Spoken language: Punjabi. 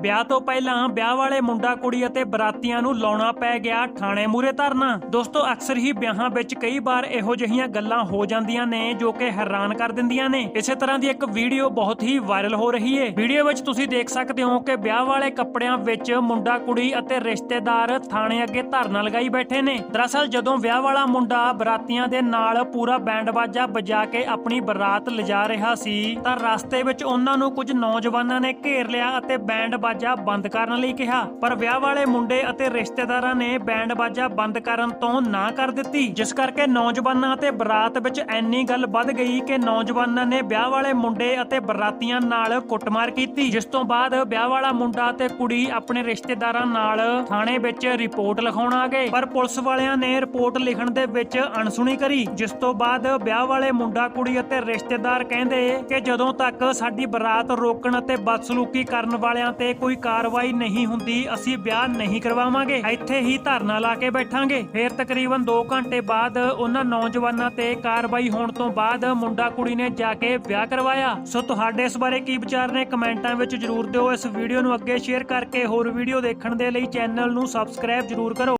ਵਿਆਹ ਤੋਂ ਪਹਿਲਾਂ ਵਿਆਹ ਵਾਲੇ ਮੁੰਡਾ ਕੁੜੀ ਅਤੇ ਬਰਾਤੀਆਂ ਨੂੰ ਲਾਉਣਾ ਪੈ ਗਿਆ ਥਾਣੇ ਮੂਰੇ ਧਰਨਾ। ਦੋਸਤੋ, ਅਕਸਰ ਹੀ ਵਿਆਹਾਂ ਵਿੱਚ ਕਈ ਵਾਰ ਇਹੋ ਜਿਹੀਆਂ ਗੱਲਾਂ ਹੋ ਜਾਂਦੀਆਂ ਨੇ ਜੋ ਕਿ ਹੈਰਾਨ ਕਰ ਦਿੰਦੀਆਂ ਨੇ। ਇਸੇ ਤਰ੍ਹਾਂ ਦੀ ਇੱਕ ਵੀਡੀਓ ਬਹੁਤ ਹੀ ਵਾਇਰਲ ਹੋ ਰਹੀ ਹੈ ਵੀਡੀਓ ਵਿੱਚ ਤੁਸੀਂ ਦੇਖ ਸਕਦੇ ਹੋ ਕਿ ਵਿਆਹ ਵਾਲੇ ਕੱਪੜਿਆਂ ਵਿੱਚ ਮੁੰਡਾ ਕੁੜੀ ਅਤੇ ਰਿਸ਼ਤੇਦਾਰ ਥਾਣੇ ਅੱਗੇ ਧਰਨਾ ਲਗਾਈ ਬੈਠੇ ਨੇ। ਦਰਅਸਲ, ਜਦੋਂ ਵਿਆਹ ਵਾਲਾ ਮੁੰਡਾ ਬਰਾਤੀਆਂ ਦੇ ਨਾਲ ਪੂਰਾ ਬੈਂਡ ਬਾਜਾ ਵਜਾ ਕੇ ਆਪਣੀ ਬਰਾਤ ਲਿਜਾ ਰਿਹਾ ਸੀ, ਤਾਂ ਰਸਤੇ ਵਿੱਚ ਉਹਨਾਂ ਨੂੰ ਕੁਝ ਨੌਜਵਾਨਾਂ ਨੇ ਘੇਰ ਲਿਆ ਅਤੇ ਬੈਂਡ ਬਾਜਾ ਬੰਦ ਕਰਨ ਲਈ ਕਿਹਾ, ਪਰ ਵਿਆਹ ਵਾਲੇ ਮੁੰਡੇ ਅਤੇ ਰਿਸ਼ਤੇਦਾਰਾਂ ਨੇ ਬੈਂਡ ਬਾਜਾ ਬੰਦ ਕਰਨ ਤੋਂ ਨਾ ਕਰ ਦਿੱਤੀ, ਜਿਸ ਕਰਕੇ ਨੌਜਵਾਨਾਂ ਅਤੇ ਬਰਾਤ ਵਿੱਚ ਐਨੀ ਗੱਲ ਵੱਧ ਗਈ ਕਿ ਨੌਜਵਾਨਾਂ ਨੇ ਵਿਆਹ ਵਾਲੇ ਮੁੰਡੇ ਅਤੇ ਬਰਾਤੀਆਂ ਨਾਲ ਕੁੱਟਮਾਰ ਕੀਤੀ, ਜਿਸ ਤੋਂ ਬਾਅਦ ਵਿਆਹ ਵਾਲਾ ਮੁੰਡਾ ਤੇ ਕੁੜੀ ਆਪਣੇ ਰਿਸ਼ਤੇਦਾਰਾਂ ਨਾਲ ਥਾਣੇ ਵਿੱਚ ਰਿਪੋਰਟ ਲਿਖਾਉਣ ਆ ਗਏ। ਪਰ ਪੁਲਿਸ ਵਾਲਿਆਂ ਨੇ ਰਿਪੋਰਟ ਲਿਖਣ ਦੇ ਵਿੱਚ ਅਣਸੁਣੀ ਕਰੀ, ਜਿਸ ਤੋਂ ਬਾਅਦ ਵਿਆਹ ਵਾਲੇ ਮੁੰਡਾ, ਕੁੜੀ ਅਤੇ ਰਿਸ਼ਤੇਦਾਰ ਕਹਿੰਦੇ ਕਿ ਜਦੋਂ ਤੱਕ ਸਾਡੀ ਬਰਾਤ ਰੋਕਣ ਅਤੇ ਬਦਸਲੂਕੀ ਕਰਨ ਵਾਲਿਆਂ ਤੇ ਕੋਈ ਕਾਰਵਾਈ ਨਹੀਂ ਹੁੰਦੀ, ਅਸੀਂ ਵਿਆਹ ਨਹੀਂ ਕਰਵਾਵਾਂਗੇ। ਇੱਥੇ ਹੀ ਧਰਨਾ ਲਾ ਕੇ ਬੈਠਾਂਗੇ। ਫਿਰ ਤਕਰੀਬਨ 2 ਘੰਟੇ ਬਾਅਦ ਉਹਨਾਂ ਨੌਜਵਾਨਾਂ ਤੇ ਕਾਰਵਾਈ ਹੋਣ ਤੋਂ ਬਾਅਦ ਮੁੰਡਾ ਕੁੜੀ ਨੇ ਜਾ ਕੇ ਵਿਆਹ ਕਰਵਾਇਆ। ਸੋ ਤੁਹਾਡੇ ਇਸ ਬਾਰੇ ਕੀ ਵਿਚਾਰ ਨੇ ਕਮੈਂਟਾਂ ਵਿੱਚ ਜਰੂਰ ਦਿਓ। ਇਸ ਵੀਡੀਓ ਨੂੰ ਅੱਗੇ ਸ਼ੇਅਰ ਕਰਕੇ ਹੋਰ ਵੀਡੀਓ ਦੇਖਣ ਦੇ ਲਈ ਚੈਨਲ ਨੂੰ ਸਬਸਕ੍ਰਾਈਬ ਜਰੂਰ ਕਰੋ।